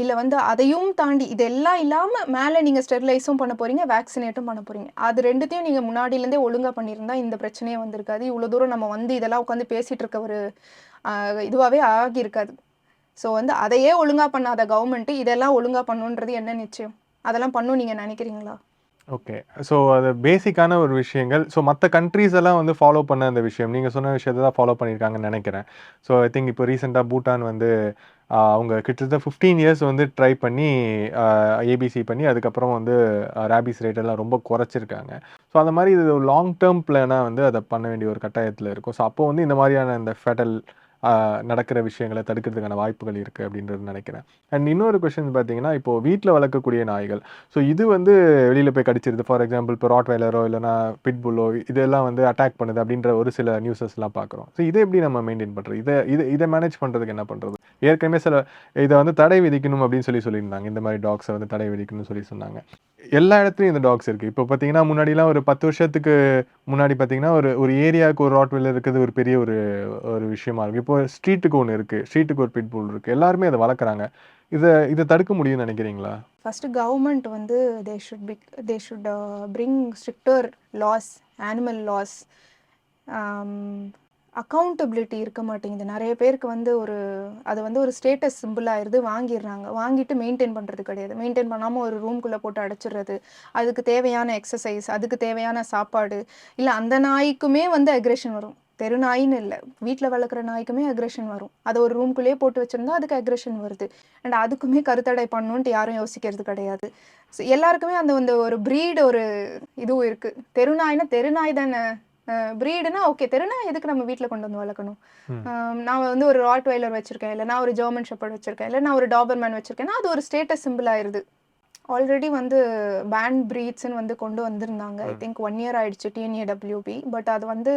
இல்லை வந்து அதையும் தாண்டி இதெல்லாம் இல்லாமல் மேலே நீங்கள் ஸ்டெரிலைஸும் பண்ண போகிறீங்க வேக்சினேட்டும் பண்ண போகிறீங்க அது ரெண்டுத்தையும் நீங்கள் முன்னாடியிலேருந்தே ஒழுங்காக பண்ணியிருந்தா இந்த பிரச்சனையே வந்திருக்காது. இவ்வளோ தூரம் நம்ம வந்து இதெல்லாம் உட்காந்து பேசிகிட்டு இருக்க ஒரு இதுவாகவே ஆகியிருக்காது. ஸோ வந்து அதையே ஒழுங்காக பண்ணாத கவர்மெண்ட்டு இதெல்லாம் ஒழுங்காக பண்ணுன்றது என்ன நிச்சயம்? அதெல்லாம் பண்ணும் நீங்கள் நினைக்கிறீங்களா? ஓகே ஸோ அது பேசிக்கான ஒரு விஷயங்கள். ஸோ மற்ற கண்ட்ரீஸ் எல்லாம் வந்து ஃபாலோ பண்ண அந்த விஷயம். நீங்கள் சொன்ன விஷயத்தை தான் ஃபாலோ பண்ணியிருக்காங்கன்னு நினைக்கிறேன். ஸோ ஐ திங்க் இப்போ ரீசெண்டாக பூட்டான் வந்து அவங்க கிட்டத்தட்ட ஃபிஃப்டீன் இயர்ஸ் வந்து ட்ரை பண்ணி ஏபிசி பண்ணி அதுக்கப்புறம் வந்து ரேபிஸ் ரேட்டெல்லாம் ரொம்ப குறைச்சிருக்காங்க. ஸோ அந்த மாதிரி இது ஒரு லாங் டேர்ம் பிளானாக வந்து அதை பண்ண வேண்டிய ஒரு கட்டாயத்தில் இருக்கும். ஸோ அப்போ வந்து இந்த மாதிரியான இந்த ஃபெடல் நடக்கிற விஷயங்களை தடுக்கிறதுக்கான வாய்ப்புகள் இருக்குது அப்படின்றது நினைக்கிறேன். அண்ட் இன்னொரு கொஷின் பார்த்தீங்கன்னா இப்போ வீட்டில் வளர்க்கக்கூடிய நாய்கள். ஸோ இது வந்து வெளியில் போய் கடிச்சிருது. ஃபார் எக்ஸாம்பிள் இப்போ ராட் வைலரோ இல்லைனா பிட்புல்லோ இதெல்லாம் வந்து அட்டாக் பண்ணுது அப்படின்ற ஒரு சில நியூஸஸ்லாம் பார்க்குறோம். ஸோ இதை எப்படி நம்ம மெயின்டைன் பண்ணுறது இதை இதை இதை மேனேஜ் பண்ணுறதுக்கு என்ன பண்ணுறது ஏற்கனவே சில இதை வந்து தடை விதிக்கணும் அப்படின்னு சொல்லி சொல்லியிருந்தாங்க. இந்த மாதிரி டாக்ஸை வந்து தடை விதிக்கணும்னு சொல்லி சொன்னாங்க. எல்லா இடத்துலையும் இந்த டாக்ஸ் இருக்குது இப்போ பார்த்தீங்கன்னா முன்னாடிலாம் ஒரு பத்து வருஷத்துக்கு முன்னாடி பார்த்தீங்கன்னா ஒரு ஒரு ஏரியாவுக்கு ஒரு ராட் வைலர் இருக்கிறது ஒரு பெரிய ஒரு ஒரு விஷயமா இருக்குது இப்போ ஸ்ட்ரீட்டுக்கு ஒன்று இருக்குது ஸ்ட்ரீட்டுக்கு ஒரு பிட்புல் இருக்குது எல்லாருமே அதை வளர்க்குறாங்க. இதை இதை தடுக்க முடியும்னு நினைக்கிறீங்களா? ஃபஸ்ட்டு கவர்மெண்ட் வந்து they should be they should bring stricter laws animal laws accountability இருக்க மாட்டேங்குது. நிறைய பேருக்கு வந்து ஒரு அது வந்து ஒரு ஸ்டேட்டஸ் சிம்பிள் ஆயிடுது வாங்கிடுறாங்க. வாங்கிட்டு மெயின்டைன் பண்ணுறது கிடையாது. மெயின்டைன் பண்ணாமல் ஒரு ரூம்குள்ளே போட்டு அடைச்சிடுறது அதுக்கு தேவையான எக்ஸசைஸ் அதுக்கு தேவையான சாப்பாடு. இல்லை அந்த நாய்க்குமே வந்து அக்ரெஷன் வரும். தெரு நாயின்னு இல்லை. வீட்டில் வளர்க்குற நாய்க்குமே அக்ரெஷன் வரும். அதை ஒரு ரூம்குள்ளேயே போட்டு வச்சிருந்தா அதுக்கு அக்ரெஷன் வருது. அண்ட் அதுக்குமே கருத்தடை பண்ணணுன்ட்டு யாரும் யோசிக்கிறது கிடையாது. ஸோ எல்லாருக்குமே அந்த வந்து ஒரு ப்ரீடு ஒரு இதுவும் இருக்குது தெரு நாய்னால் தெரு நாய் தானே. ப்ரீடுனா ஓகே தெருநாய் எதுக்கு நம்ம வீட்டில் கொண்டு வந்து வளர்க்கணும்? நான் வந்து ஒரு ராட் வைலர் வச்சுருக்கேன் இல்லை நான் ஒரு ஜெர்மன் ஷெப்பர்ட் வச்சுருக்கேன் இல்லை நான் ஒரு டாபர்மேன் வச்சுருக்கேன்னா அது ஒரு ஸ்டேட்டஸ் சிம்பிள் ஆயிருது. ஆல்ரெடி வந்து பேண்ட் ப்ரீட்ஸ்னு வந்து கொண்டு வந்திருந்தாங்க. ஐ திங்க் ஒன் இயர் ஆயிடுச்சு டிஎன்ஏடபிள்யூபி பட் அது வந்து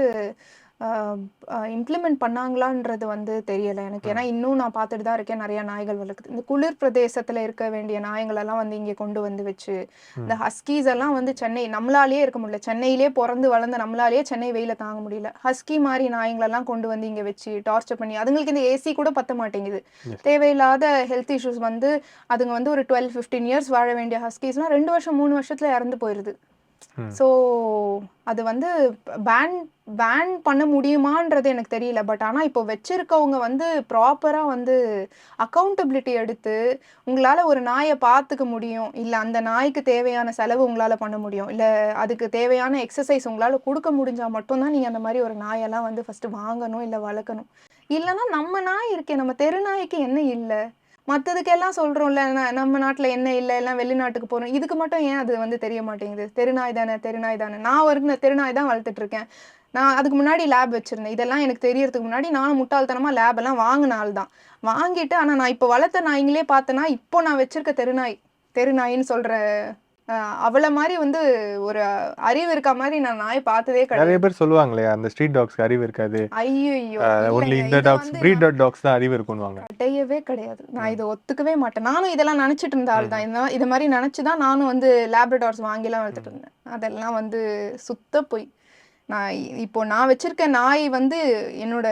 இம்ப்ளிமெண்ட் பண்ணாங்களான்றது வந்து தெரியலை எனக்கு. ஏன்னா இன்னும் நான் பார்த்துட்டு தான் இருக்கேன். நிறைய நாய்கள் வளர்க்குது. இந்த குளிர் பிரதேசத்தில் இருக்க வேண்டிய நாய்களெல்லாம் வந்து இங்கே கொண்டு வந்து வச்சு இந்த ஹஸ்கீஸ் எல்லாம் வந்து சென்னை நம்மளாலேயே இருக்க முடியல. சென்னையிலே பிறந்து வளர்ந்த நம்மளாலேயே சென்னை வெயில தாங்க முடியல. ஹஸ்கி மாதிரி நாய்ங்களெல்லாம் கொண்டு வந்து இங்கே வச்சு டார்ச்சர் பண்ணி அதுங்களுக்கு இந்த ஏசி கூட பத்த மாட்டேங்குது. தேவையில்லாத ஹெல்த் இஷ்யூஸ் வந்து அதுங்க வந்து ஒரு டுவெல் ஃபிஃப்டீன் இயர்ஸ் வாழ வேண்டிய ஹஸ்கீஸ்லாம் ரெண்டு வருஷம் மூணு வருஷத்துல இறந்து போயிடுது. ஸோ அது வந்து பேன் பேன் பண்ண முடியுமான்றது எனக்கு தெரியல. பட் ஆனால் இப்போ வச்சிருக்கவங்க வந்து ப்ராப்பராக வந்து அக்கௌண்டபிலிட்டி எடுத்து உங்களால் ஒரு நாயை பார்த்துக்க முடியும். இல்லை அந்த நாய்க்கு தேவையான செலவு உங்களால் பண்ண முடியும். இல்லை அதுக்கு தேவையான எக்ஸசைஸ் உங்களால் கொடுக்க முடிஞ்சால் மட்டும்தான் நீங்கள் அந்த மாதிரி ஒரு நாயெல்லாம் வந்து ஃபஸ்ட்டு வாங்கணும் இல்லை வளர்க்கணும். இல்லைன்னா நம்ம நாய் இருக்கே நம்ம தெரு நாய்க்கு என்ன இல்லை? மற்றதுக்கெல்லாம் சொல்கிறோம்ல நம்ம நாட்டில் என்ன இல்லை எல்லாம் வெளிநாட்டுக்கு போகிறோம் இதுக்கு மட்டும் ஏன் அது வந்து தெரிய மாட்டேங்குது? தெருநாய் தானே தெருநாய் தானே. நான் ஒரு தெருநாய் தான் வளர்த்துட்ருக்கேன் நான் அதுக்கு முன்னாடி லேப் வச்சுருந்தேன். இதெல்லாம் எனக்கு தெரியறதுக்கு முன்னாடி நானும் முட்டாள்தனமாக லேப் எல்லாம் வாங்கின ஆள் தான். வாங்கிட்டு ஆனால் நான் இப்போ வளர்த்த நாய்ங்களே பார்த்தேன்னா இப்போ நான் வச்சுருக்க தெருநாய் தெருநாயின்னு சொல்கிற அவளை மாதிரி வந்து ஒரு அறிவு இருக்க மாதிரி நான் நாய் பார்த்ததே கிடையாது. நிறைய பேர் சொல்லுவாங்களே அந்த ஸ்ட்ரீட் டாக்ஸ்க்கு அறிவு இருக்காது. ஐயோ ஒன்லி இந்த டாக்ஸ் ப்ரீட் டாக்ஸ் தான் அறிவு இருக்குன்னுவாங்க கிடையவே கிடையாது. நான் இதை ஒத்துக்கவே மாட்டேன். நானும் இதெல்லாம் நினைச்சிட்டு இருந்த ஆள் தான். இந்த இது மாதிரி நினைச்சு தான் நானும் வந்து லேப்ரடார்ஸ் வாங்கிலாம் வளர்த்துட்டு இருந்தேன். அதெல்லாம் வந்து சுத்த பொய். நான் இப்போ நான் வச்சிருக்க நாய் வந்து என்னோட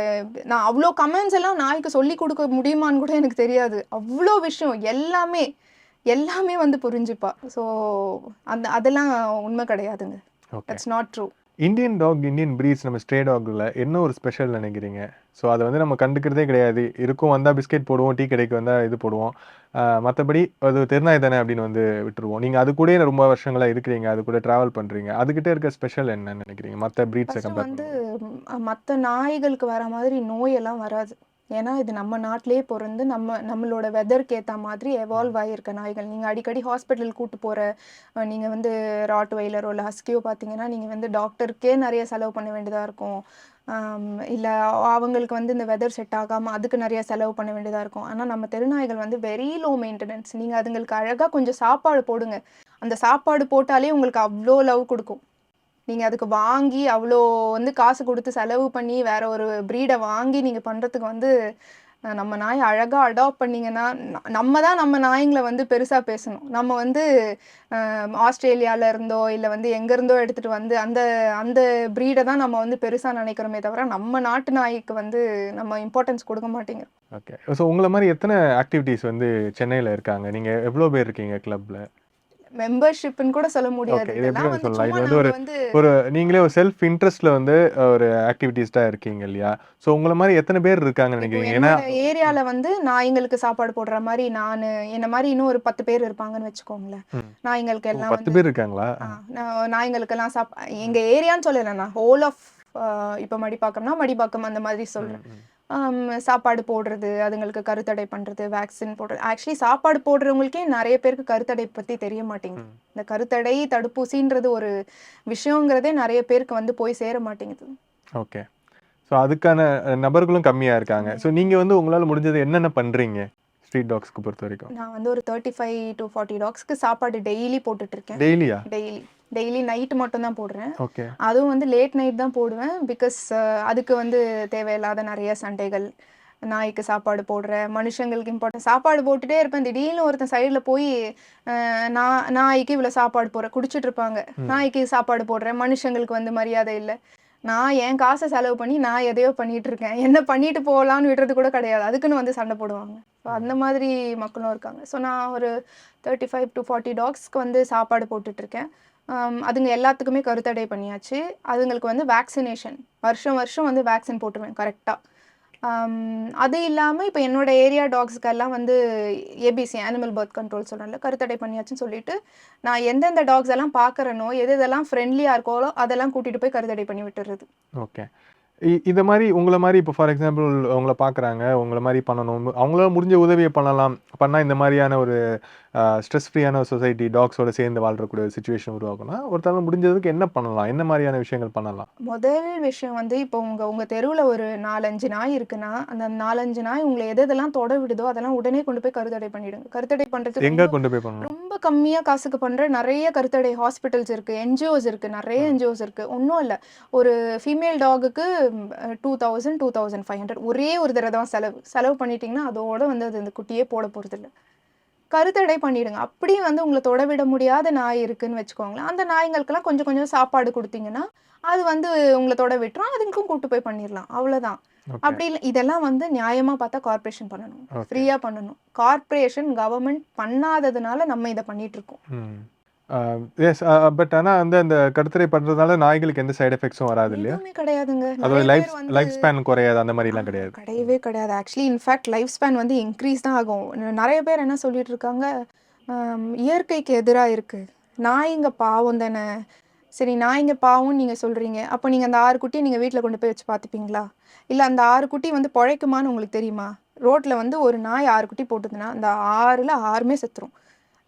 நான் அவ்வளோ கமெண்ட்ஸ் எல்லாம் நாய்க்கு சொல்லி கொடுக்க முடியுமான்னு கூட எனக்கு தெரியாது. அவ்வளோ விஷயம் எல்லாமே எல்லாமே வந்து புரிஞ்சுப்பா. ஸோ அந்த அதெல்லாம் உண்மை கிடையாதுங்க. That's not true Indian dog Indian breeds நம்ம ஸ்ட்ரே டாக்ல என்ன ஒரு ஸ்பெஷல் நினைக்கிறீங்க? ஸோ அதை வந்து நம்ம கண்டுக்கிறதே கிடையாது. இருக்கும் வந்தால் பிஸ்கெட் போடுவோம் டீ கடைக்கு வந்தால் இது போடுவோம். மற்றபடி அது தெருநாய் தானே அப்படின்னு வந்து விட்டுருவோம். நீங்கள் அது கூட ரொம்ப வருஷங்களா இருக்கிறீங்க அது கூட ட்ராவல் பண்ணுறீங்க அதுக்கிட்ட இருக்க ஸ்பெஷல் என்னன்னு நினைக்கிறீங்க? மற்ற பிரீட்ஸை கம்பேர் வந்து மற்ற நாய்களுக்கு வர மாதிரி நோயெல்லாம் வராது. ஏன்னா இது நம்ம நாட்டிலேயே பிறந்து நம்ம நம்மளோட வெதருக்கு ஏற்ற மாதிரி எவால்வ் ஆகியிருக்க நாய்கள். நீங்கள் அடிக்கடி ஹாஸ்பிட்டல் கூட்டு போகிற நீங்கள் வந்து ராட் வைலரோ இல்லை ஹஸ்கியோ பார்த்தீங்கன்னா நீங்கள் வந்து டாக்டருக்கே நிறைய செலவு பண்ண வேண்டியதாக இருக்கும். இல்லை அவங்களுக்கு வந்து இந்த வெதர் செட் ஆகாமல் அதுக்கு நிறைய செலவு பண்ண வேண்டியதாக இருக்கும். ஆனால் நம்ம தெருநாய்கள் வந்து வெரி லோ மெயின்டெனன்ஸ் நீங்கள் அதுங்களுக்கு அழகாக கொஞ்சம் சாப்பாடு போடுங்க. அந்த சாப்பாடு போட்டாலே உங்களுக்கு அவ்வளோ லவ் கொடுக்கும். நீங்கள் அதுக்கு வாங்கி அவ்வளோ வந்து காசு கொடுத்து செலவு பண்ணி வேற ஒரு ப்ரீடை வாங்கி நீங்கள் பண்ணுறதுக்கு வந்து நம்ம நாய் அழகாக அடாப்ட் பண்ணிங்கன்னா நம்ம தான் நம்ம நாய்ங்களை வந்து பெருசாக பேசணும். நம்ம வந்து ஆஸ்திரேலியாவில் இருந்தோ இல்லை வந்து எங்கேருந்தோ எடுத்துகிட்டு வந்து அந்த அந்த ப்ரீடை தான் நம்ம வந்து பெருசாக நினைக்கிறோமே தவிர நம்ம நாட்டு நாய்க்கு வந்து நம்ம இம்பார்ட்டன்ஸ் கொடுக்க மாட்டேங்கிறோம். ஓகே ஸோ உங்களை மாதிரி எத்தனை ஆக்டிவிட்டீஸ் வந்து சென்னையில் இருக்காங்க? நீங்கள் எவ்வளோ பேர் இருக்கீங்க கிளப்பில் மெம்பர்ஷிப்னு கூட சொல்ல முடியாது. இது எப்படி சொல்லலாம்? இது வந்து ஒரு ஒரு நீங்களே ஒரு செல்ஃப் இன்ட்ரெஸ்ட்ல வந்து ஒரு ஆக்டிவிட்டீஸ்டாக இருக்கீங்க இல்லையா? ஸோ உங்களை மாதிரி எத்தனை பேர் இருக்காங்கன்னு இப்போ நினைக்கிறீங்க? ஏன்னா ஏரியால வந்து நாய்ங்களுக்கு சாப்பாடு போடுற மாதிரி நான் என்ன மாதிரி இன்னும் ஒரு பத்து பேர் இருப்பாங்கன்னு வச்சுக்கோங்களேன். ம். நாய்ங்களுக்கு ஓ, எல்லாம் பத்து பேர் இருக்காங்களா? நான் நாய்ங்களுக்கெல்லாம் சாப் எங்க ஏரியான்னு சொல்லலை நான் ஹோல் ஆஃப் இப்போ மடிப்பாக்கம்னா மடிப்பாக்கம் அந்த மாதிரி சொல்றேன். சாப்பாடு போடுறது அதுங்களுக்கு கருத்தடை பண்றது வேக்சின் போடுறது. ஆக்சுவலி சாப்பாடு போடுறவங்களுக்கே நிறைய பேருக்கு கருத்தடை பத்தி தெரிய மாட்டேங்குது. இந்த கருத்தடை தடுப்பூசின்றது ஒரு விஷயங்கிறதே நிறைய பேருக்கு வந்து போய் சேர மாட்டேங்குது. ஓகே. ஸோ அதுக்கான நபர்களும் கம்மியாக இருக்காங்க. ஸோ நீங்கள் வந்து உங்களால் முடிஞ்சது என்னென்ன பண்ணுறீங்க ஸ்ட்ரீட் டாக்ஸ்க்கு பொறுத்த வரைக்கும்? நான் வந்து ஒரு தேர்ட்டி ஃபைவ் டு ஃபார்ட்டி டாக்ஸ்க்கு சாப்பாடு டெய்லி போட்டுட்டு இருக்கேன். டெய்லியா? டெய்லி. டெய்லி நைட் மட்டும் தான் போடுறேன் அதுவும் வந்து லேட் நைட் தான் போடுவேன். பிகாஸ் அதுக்கு வந்து தேவையில்லாத நிறைய சண்டைகள். நாய்க்கு சாப்பாடு போடுறேன். மனுஷங்களுக்கு இம்பார்ட்டன்ட் சாப்பாடு போட்டுட்டே இருப்பேன். திடீர்னு ஒருத்தன் சைடில் போய் நான் நாய்க்கு இவ்வளோ சாப்பாடு போடுறேன் குடிச்சிட்டு இருப்பாங்க. நாய்க்கு சாப்பாடு போடுறேன். மனுஷங்களுக்கு வந்து மரியாதை இல்லை. நான் என் காசை செலவு பண்ணி நான் எதையோ பண்ணிட்டு இருக்கேன். என்ன பண்ணிட்டு போகலான்னு விடுறது கூட கிடையாது. அதுக்குன்னு வந்து சண்டை போடுவாங்க. ஸோ அந்த மாதிரி மக்களும் இருக்காங்க. ஸோ நான் ஒரு தேர்ட்டி ஃபைவ் டு ஃபார்ட்டி டாக்ஸ்க்கு வந்து சாப்பாடு போட்டுட்டு இருக்கேன். ஆம், அதுங்க எல்லாத்துக்குமே கருத்தடை பண்ணியாச்சு. அதுங்களுக்கு வந்து வேக்சினேஷன் வருஷம் வருஷம் வந்து வேக்சின் போட்டுருவேன் கரெக்டாக அது இல்லாமல் இப்போ என்னோட ஏரியா டாக்ஸ்க்கெல்லாம் வந்து ஏபிசி அனிமல் பர்த் கண்ட்ரோல் சொல்கிறேன்ல கருத்தடை பண்ணியாச்சுன்னு சொல்லிட்டு நான் எந்தெந்த டாக்ஸ் எல்லாம் பார்க்குறனோ எது எதெல்லாம் ஃப்ரெண்ட்லியாக இருக்கோ அதெல்லாம் கூட்டிகிட்டு போய் கருத்தடை பண்ணி விட்டுறது. ஓகே. இ- மாதிரி உங்களை மாதிரி இப்போ ஃபார் எக்ஸாம்பிள் உங்களை பார்க்குறாங்க உங்களை மாதிரி பண்ணணும் அவங்களால முடிஞ்ச உதவியை பண்ணலாம் பண்ணால் இந்த மாதிரியான ஒரு ஸ்ட்ரெஸ் ஃப்ரீயான ஒரு சொசைட்டி டாக்ஸோட சேர்ந்து வாழ்றக்கூடிய சுச்சுவேஷன் உருவாக்கணும்னா ஒருத்தவங்க முடிஞ்சதுக்கு என்ன பண்ணலாம்? என்ன மாதிரியான விஷயங்கள் பண்ணலாம்? முதல் விஷயம் வந்து இப்போ உங்கள் உங்கள் தெருவில் ஒரு நாலஞ்சு நாய் இருக்குன்னா அந்த நாலஞ்சு நாய் உங்களை எது எதெல்லாம் தொட விடுதோ அதெல்லாம் உடனே கொண்டு போய் கருத்தடை பண்ணிடுங்க. கருத்தடை பண்ணுறதுக்கு எங்கே கொண்டு போய் பண்ணணும்? ரொம்ப கம்மியாக காசுக்கு பண்ணுற நிறைய கருத்தடை ஹாஸ்பிட்டல்ஸ் இருக்குது என்ஜிஓஸ் இருக்குது நிறைய என்ஜிஓஸ் இருக்குது ஒன்றும் இல்லை. ஒரு female டாகுக்கு two thousand two thousand five hundred ஒரே ஒரு தடவை தான் செலவு. செலவு பண்ணிட்டீங்கன்னா அதோட வந்து அது அந்த குட்டியே போட போகிறதில்ல கருத்தடை பண்ணிடுங்க. அப்படியே வந்து உங்களை தொட விட முடியாத நாய் இருக்குன்னு வச்சுக்கோங்களேன். அந்த நாய்ங்களுக்கெல்லாம் கொஞ்சம் கொஞ்சம் சாப்பாடு கொடுத்தீங்கன்னா அது வந்து உங்களை தொட விட்டுரும். அதுக்கும் கூட்டு போய் பண்ணிடலாம். அவ்வளோதான் ஓகே. அப்படி இல்லை இதெல்லாம் வந்து நியாயமாக பார்த்தா கார்ப்பரேஷன் பண்ணணும். ஃப்ரீயாக பண்ணணும். கார்ப்பரேஷன் கவர்மெண்ட் பண்ணாததுனால நம்ம இதை பண்ணிட்டு இருக்கோம். எஸ் பட் ஆனால் வந்து அந்த கருத்தரை பண்ணுறதுனால நாய்களுக்கு எந்த சைடு எஃபெக்ட்ஸும் வராது இல்லையா கிடையாதுங்க. அதோட லைஃப் லைஃப் ஸ்பேன் குறையாது அந்த மாதிரிலாம் கிடையாது. கிடையவே கிடையாது. Actually in fact life span வந்து இன்க்ரீஸ் தான் ஆகும். நிறைய பேர் என்ன சொல்லிட்டு இருக்காங்க இயற்கைக்கு எதிராக இருக்கு. நாய்ங்க பாவம் தானே. சரி நாய்ங்க பாவம்னு நீங்கள் சொல்கிறீங்க அப்போ நீங்கள் அந்த ஆறு குட்டியை நீங்கள் வீட்டில் கொண்டு போய் வச்சு பார்த்துப்பீங்களா? இல்லை அந்த ஆறு குட்டி வந்து பிழைக்குமான்னு உங்களுக்கு தெரியுமா? ரோட்டில் வந்து ஒரு நாய் ஆறு குட்டி போட்டுதுன்னா அந்த ஆறில் ஆறுமே செத்துரும்.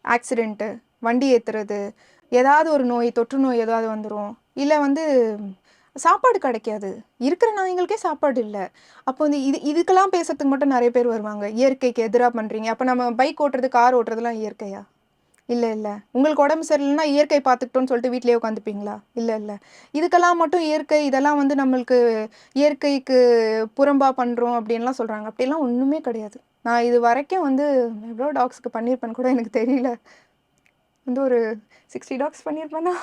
ஆக்சிடெண்ட்டு வண்டி ஏற்றுறது ஏதாவது ஒரு நோய் தொற்று நோய் ஏதாவது வந்துடும் இல்லை வந்து சாப்பாடு கிடைக்காது. இருக்கிற நாய்ங்களுக்கே சாப்பாடு இல்லை. அப்போ வந்து இது இதுக்கெல்லாம் பேசுறதுக்கு மட்டும் நிறைய பேர் வருவாங்க. இயற்கைக்கு எதிராக பண்ணுறீங்க அப்போ நம்ம பைக் ஓட்டுறது கார் ஓட்டுறதுலாம் இயற்கையா? இல்லை இல்லை. உங்களுக்கு உடம்பு சரியில்லைன்னா இயற்கை பார்த்துக்கிட்டோன்னு சொல்லிட்டு வீட்டிலேயே உட்காந்துப்பீங்களா? இல்லை இல்லை. இதுக்கெல்லாம் மட்டும் இயற்கை இதெல்லாம் வந்து நம்மளுக்கு இயற்கைக்கு புறம்பாக பண்ணுறோம் அப்படின்லாம் சொல்கிறாங்க அப்படிலாம் ஒன்றுமே கிடையாது. நான் இது வரைக்கும் வந்து எவ்வளோ டாக்ஸுக்கு பண்ணியிருப்பேன்னு கூட எனக்கு தெரியல. வந்து ஒரு சிக்ஸ்டி டாக்ஸ் பண்ணியிருப்பேன்னா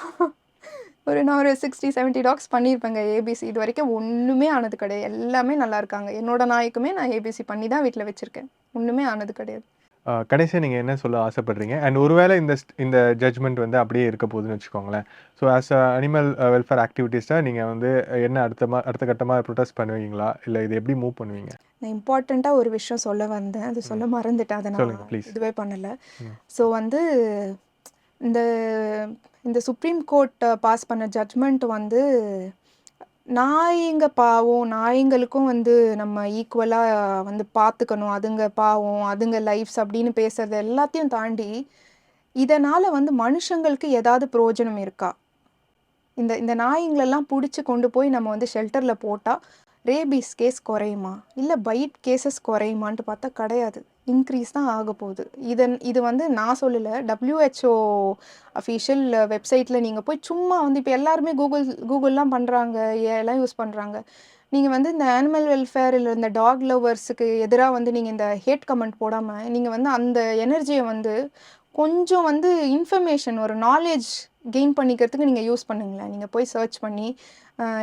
ஒரு நான் ஒரு சிக்ஸ்டி 70 டாக்ஸ் பண்ணியிருப்பேங்க ஏபிசி இது வரைக்கும் ஒன்றுமே ஆனது கிடையாது. எல்லாமே நல்லா இருக்காங்க. என்னோட நாய்க்குமே நான் ஏபிசி பண்ணி தான் வீட்டில் வச்சுருக்கேன். ஒன்றுமே ஆனது கிடையாது. கடைசியாக நீங்கள் என்ன சொல்ல ஆசைப்படுறீங்க? அண்ட் ஒருவேளை இந்த இந்த ஜட்ஜ்மெண்ட் வந்து அப்படியே இருக்க போகுதுன்னு வச்சுக்கோங்களேன். So as a animal welfare ஆக்டிவிட்டீஸாக நீங்கள் வந்து என்ன அடுத்த மா அடுத்த கட்டமாக ப்ரொடெஸ்ட் பண்ணுவீங்களா? இல்லை இது எப்படி மூவ் பண்ணுவீங்க? நான் இம்பார்ட்டண்ட்டாக ஒரு விஷயம் சொல்ல வந்தேன். அது சொல்ல மறந்துட்டேன். அதை நான். இதுவே பண்ணலை. ஸோ வந்து இந்த இந்த சுப்ரீம் கோர்ட் பாஸ் பண்ண ஜட்ஜ்மெண்ட் வந்து நாய்ங்க பாவம் நாய்ங்களுக்கும் வந்து நம்ம ஈக்குவலாக வந்து பார்த்துக்கணும் அதுங்க பாவம் அதுங்க லைஃப்ஸ் அப்படின்னு பேசுறது எல்லாத்தையும் தாண்டி இதனால் வந்து மனுஷங்களுக்கு ஏதாவது பிரயோஜனம் இருக்கா? இந்த இந்த நாய்ங்களெல்லாம் பிடிச்சி கொண்டு போய் நம்ம வந்து ஷெல்டரில் போட்டால் ரேபீஸ் கேஸ் குறையுமா? இல்லை பைட் கேசஸ் குறையுமான்ட்டு பார்த்தா கிடையாது. இன்க்ரீஸ் தான் ஆக போகுது. இதன் இது வந்து நான் சொல்லலை டபிள்யூஹெச்ஓ அஃபிஷியல் வெப்சைட்டில் நீங்கள் போய் சும்மா வந்து இப்போ எல்லாருமே கூகுள் கூகுள்லாம் பண்ணுறாங்க எல்லாம் யூஸ் பண்ணுறாங்க நீங்கள் வந்து இந்த அனிமல் வெல்ஃபேர் இல்லை இந்த டாக் லவ்வர்ஸுக்கு எதிராக வந்து நீங்கள் இந்த ஹேட் கமெண்ட் போடாமல் நீங்கள் வந்து அந்த எனர்ஜியை வந்து கொஞ்சம் வந்து இன்ஃபர்மேஷன் ஒரு நாலேஜ் கெயின் பண்ணிக்கிறதுக்கு நீங்கள் யூஸ் பண்ணுங்களேன். நீங்கள் போய் சர்ச் பண்ணி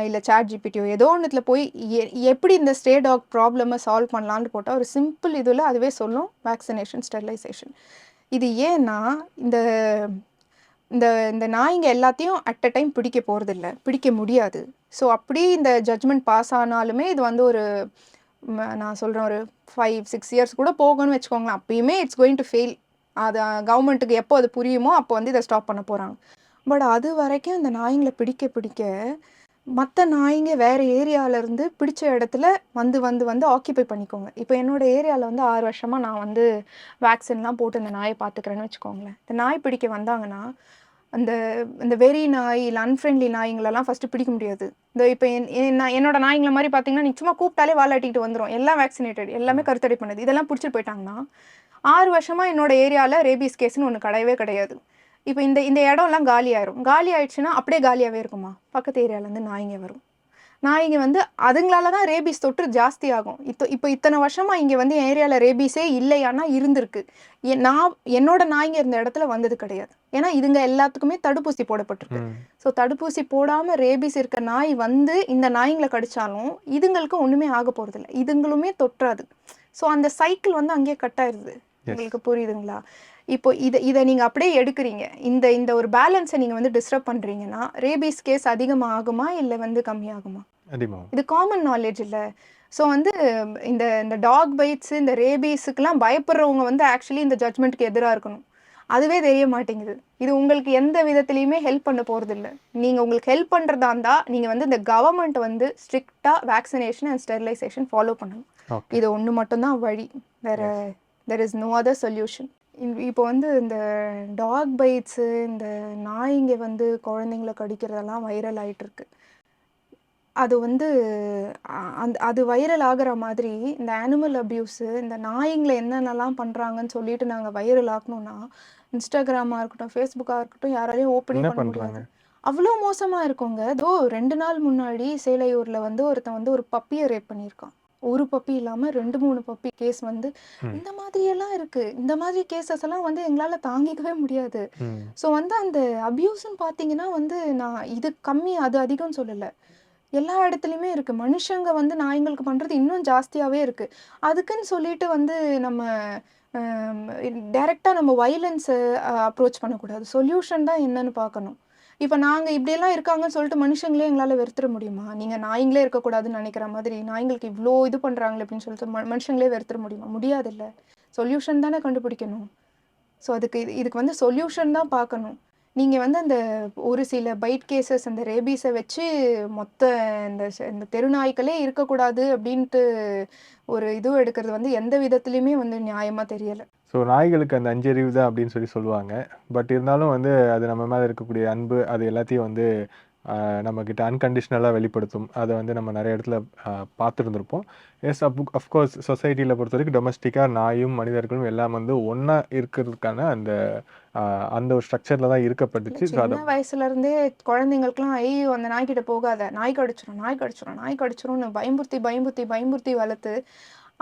இல்லை சாட் ஜிபிடியோ ஏதோ ஒன்றுத்தில் போய் எ எப்படி இந்த ஸ்டே டாக் ப்ராப்ளமை சால்வ் பண்ணலான்னு போட்டால் ஒரு சிம்பிள் இதில் அதுவே சொல்லும் வேக்சினேஷன் ஸ்டெரிலைசேஷன் இது ஏன்னா இந்த இந்த இந்த நாய்ங்க எல்லாத்தையும் அட் அ டைம் பிடிக்க போகிறதில்ல பிடிக்க முடியாது. ஸோ அப்படி இந்த ஜட்ஜ்மெண்ட் பாஸ் ஆனாலுமே இது வந்து ஒரு நான் சொல்கிறேன் ஒரு ஃபைவ் சிக்ஸ் இயர்ஸ் கூட போகணும்னு வச்சுக்கோங்களேன். அப்பயுமே இட்ஸ் கோயிங் டு ஃபெயில் அது கவர்மெண்ட்டுக்கு எப்போ அது புரியுமோ அப்போ வந்து இதை ஸ்டாப் பண்ண போகிறாங்க பட் அது வரைக்கும் இந்த நாய்ங்களை பிடிக்க பிடிக்க மற்ற நாய்ங்க வேறு ஏரியாவிலேருந்து பிடிச்ச இடத்துல வந்து வந்து வந்து ஆக்கியபை பண்ணிக்கோங்க. இப்போ என்னோட ஏரியாவில் வந்து ஆறு வருஷமாக நான் வந்து வேக்சின்லாம் போட்டு இந்த நாயை பார்த்துக்கிறேன்னு வச்சுக்கோங்களேன். இந்த நாய் பிடிக்க வந்தாங்கன்னா அந்த இந்த வெறி நாய் இல்லை அன்ஃப்ரெண்ட்லி நாய்ங்களெல்லாம் ஃபஸ்ட்டு பிடிக்க முடியாது. இந்த இப்போ என் என்னோட நாய்ங்களை மாதிரி பார்த்தீங்கன்னா நீ சும்மா கூப்பிட்டாலே வாலாட்டிக்கிட்டு வந்துடும் எல்லாம் வேக்சினேட்டட் எல்லாமே கருத்தடை பண்ணுது. இதெல்லாம் பிடிச்சிட்டு போயிட்டாங்கன்னா ஆறு வருஷமாக என்னோட ஏரியாவில் ரேபீஸ் கேஸ்னு ஒன்று கிடையவே கிடையாது. இப்போ இந்த இந்த இடம்லாம் காலி ஆயிரும் காலி ஆயிடுச்சுன்னா அப்படியே காலியாகவே இருக்குமா? பக்கத்து ஏரியாவிலேருந்து நாய்ங்க வரும். நாய்ங்க வந்து அதுங்களால தான் ரேபீஸ் தொற்று ஜாஸ்தி ஆகும். இப்போ இப்போ இத்தனை வருஷமா இங்கே வந்து என் ஏரியாவில் ரேபீஸே இல்லையானா இருந்திருக்கு. நான் என்னோட நாய்ங்க இருந்த இடத்துல வந்தது கிடையாது. ஏன்னா இதுங்க எல்லாத்துக்குமே தடுப்பூசி போடப்பட்டிருக்கு. ஸோ தடுப்பூசி போடாமல் ரேபீஸ் இருக்க நாய் வந்து இந்த நாய்ங்களை கடிச்சாலும் இதுங்களுக்கு ஒன்றுமே ஆக போகிறதில்ல இதுங்களுமே தொற்றாது. ஸோ அந்த சைக்கிள் வந்து அங்கேயே கட் ஆயிருது. உங்களுக்கு புரியுதுங்களா? இப்போ இதை இதை நீங்கள் அப்படியே எடுக்கிறீங்க. இந்த இந்த ஒரு பேலன்ஸை நீங்கள் வந்து டிஸ்டர்ப் பண்ணுறீங்கன்னா ரேபீஸ் கேஸ் அதிகமாகுமா இல்லை வந்து கம்மியாகுமா? இது காமன் நாலேஜ் இல்லை. ஸோ வந்து இந்த இந்த டாக் பைட்ஸ் இந்த ரேபீஸுக்கெல்லாம் பயப்படுறவங்க வந்து ஆக்சுவலி இந்த ஜட்மெண்ட்டுக்கு எதிராக இருக்கணும். அதுவே தெரிய மாட்டேங்குது. இது உங்களுக்கு எந்த விதத்துலையுமே ஹெல்ப் பண்ண போகிறது இல்லை நீங்கள் உங்களுக்கு ஹெல்ப் பண்ணுறதா இருந்தால் நீங்கள் வந்து இந்த கவர்மெண்ட் வந்து ஸ்ட்ரிக்டாக வேக்சினேஷன் அண்ட் ஸ்டெரிலைசேஷன் ஃபாலோ பண்ணணும். இது ஒன்று மட்டும்தான் வழி. வேற there is no other solution இப்போ வந்து இந்த டாக் பைட்ஸு இந்த நாய்ங்க வந்து குழந்தைங்கள கடிக்கிறதெல்லாம் வைரல் ஆயிட்டு இருக்கு அது வந்து அந்த அது வைரல் ஆகுற மாதிரி இந்த அனிமல் அபியூஸு இந்த நாய்ங்களை என்னென்னலாம் பண்ணுறாங்கன்னு சொல்லிட்டு நாங்கள் வைரல் ஆக்கணும்னா இன்ஸ்டாகிராமாக இருக்கட்டும் ஃபேஸ்புக்காக இருக்கட்டும் யாராலையும் ஓப்பனே என்ன பண்ண? முடியாது. அவ்வளோ மோசமாக இருக்குங்க. இதோ ரெண்டு நாள் முன்னாடி சேலையூரில் வந்து ஒருத்தன் வந்து ஒரு பப்பியை ரேப் பண்ணியிருக்கான். ஒரு பப்பி இல்லாமல் ரெண்டு மூணு பப்பி கேஸ் வந்து. இந்த மாதிரியெல்லாம் இருக்கு. இந்த மாதிரி கேசஸ் எல்லாம் வந்து எங்களால் தாங்கிக்கவே முடியாது. ஸோ வந்து அந்த அபியூஸ்ன்னு பார்த்தீங்கன்னா வந்து நான் இது கம்மி அது அதிகம்னு சொல்லலை. எல்லா இடத்துலையுமே இருக்குது மனுஷங்க வந்து நாய்ங்களுக்கு பண்ணுறது இன்னும் ஜாஸ்தியாகவே இருக்குது அதுக்குன்னு சொல்லிட்டு வந்து நம்ம டைரெக்டாக நம்ம வைலன்ஸை அப்ரோச் பண்ணக்கூடாது. சொல்யூஷன் தான் என்னன்னு பார்க்கணும் இப்போ நாங்கள் இப்படியெல்லாம் இருக்காங்கன்னு சொல்லிட்டு மனுஷங்களே எங்களால் வெறுத்துட முடியுமா? நீங்கள் நாய்ங்களே இருக்கக்கூடாதுன்னு நினைக்கிற மாதிரி நாய்ங்களுக்கு இவ்வளோ இது பண்ணுறாங்களே அப்படின்னு சொல்லிட்டு ம மனுஷங்களே வெறுத்துட முடியுமா? முடியாதில்ல. சொல்யூஷன் தானே கண்டுபிடிக்கணும். ஸோ அதுக்கு இது இதுக்கு வந்து சொல்யூஷன் தான் பார்க்கணும். நீங்கள் வந்து அந்த ஒரு சில பைட் கேசஸ் அந்த ரேபீஸை வச்சு மொத்த இந்த இந்த தெருநாய்களே இருக்கக்கூடாது அப்படின்ட்டு ஒரு இது எடுக்கிறது வந்து எந்த விதத்துலையுமே வந்து நியாயமாக தெரியலை. ஸோ நாய்களுக்கு அந்த அஞ்சறிவு தான் அப்படின்னு சொல்லி சொல்லுவாங்க. பட் இருந்தாலும் வந்து அது நம்ம மேலே இருக்கக்கூடிய அன்பு அது எல்லாத்தையும் வந்து நம்மக்கிட்ட அன்கண்டிஷ்னலாக வெளிப்படுத்தும். அதை வந்து நம்ம நிறைய இடத்துல பார்த்துருந்துருப்போம். எஸ் அப் அஃப்கோர்ஸ் சொசைட்டியில் பொறுத்த வரைக்கும் டொமஸ்டிக்காக நாயும் மனிதர்களும் எல்லாம் வந்து ஒன்றா இருக்கிறதுக்கான அந்த அந்த ஒரு ஸ்ட்ரக்சரில் தான் இருக்கப்பட்டுச்சு. சின்ன வயசுல இருந்தே குழந்தைங்களுக்குலாம் ஐயோ அந்த நாய்க்கிட்ட போகாத. நாய் கடிச்சிரும் நாய் கடிச்சிரும் நாய் கடிச்சிரும்னு பயம்புறுத்தி பயம்புறுத்தி பயம்புறுத்தி வளர்த்து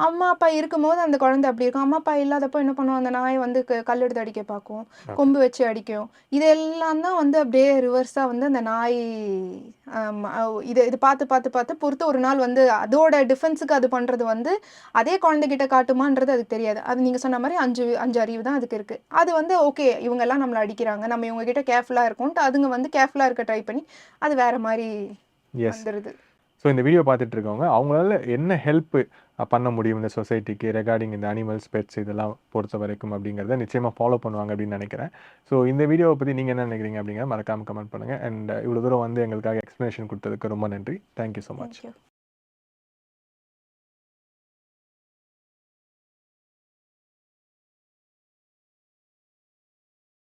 அம்மா அப்பா இருக்கும்போது அந்த குழந்தை அப்படி இருக்கும். அம்மா அப்பா இல்லாதப்போ என்ன பண்ணும் அந்த நாய் வந்து கல் எடுத்து அடிக்க பார்க்கும் கொம்பு வச்சு அடிக்கும். இதெல்லாம் தான் வந்து அப்படியே ரிவர்ஸாக வந்து அந்த நாய் இது இது பார்த்து பார்த்து பார்த்து பொறுத்து ஒரு நாள் வந்து அதோட டிஃபென்ஸுக்கு அது பண்ணுறது வந்து அதே குழந்தைகிட்ட காட்டுமான்றது அதுக்கு தெரியாது. அது நீங்கள் சொன்ன மாதிரி அஞ்சு அஞ்சு அறிவு தான் அதுக்கு இருக்குது அது வந்து ஓகே இவங்கெல்லாம் நம்மளை அடிக்கிறாங்க. நம்ம இவங்க கிட்ட கேர்ஃபுல்லாக இருக்கோம்ட்டு அதுங்க வந்து கேர்ஃபுல்லாக இருக்க ட்ரை பண்ணி அது வேற மாதிரி வந்துடுது ஸோ இந்த வீடியோ பார்த்துட்டு இருக்கவங்க அவங்களால என்ன ஹெல்ப் பண்ண முடியும் இந்த சொசைட்டிக்கு ரெகார்டிங் இந்த அனிமல்ஸ் பெட்ஸ் இதெல்லாம் பொறுத்த வரைக்கும் அப்படிங்கிறத நிச்சயமாக ஃபாலோ பண்ணுவாங்க அப்படின்னு நினைக்கிறேன். ஸோ இந்த வீடியோவை பற்றி நீங்கள் என்ன நினைக்கிறீங்க அப்படிங்கிற மறக்காமல் கமெண்ட் பண்ணுங்கள் அண்ட் இவ்வளோ தூரம் வந்து எங்களுக்காக எக்ஸ்ப்ளனேஷன் கொடுத்ததுக்கு ரொம்ப நன்றி. Thank you so much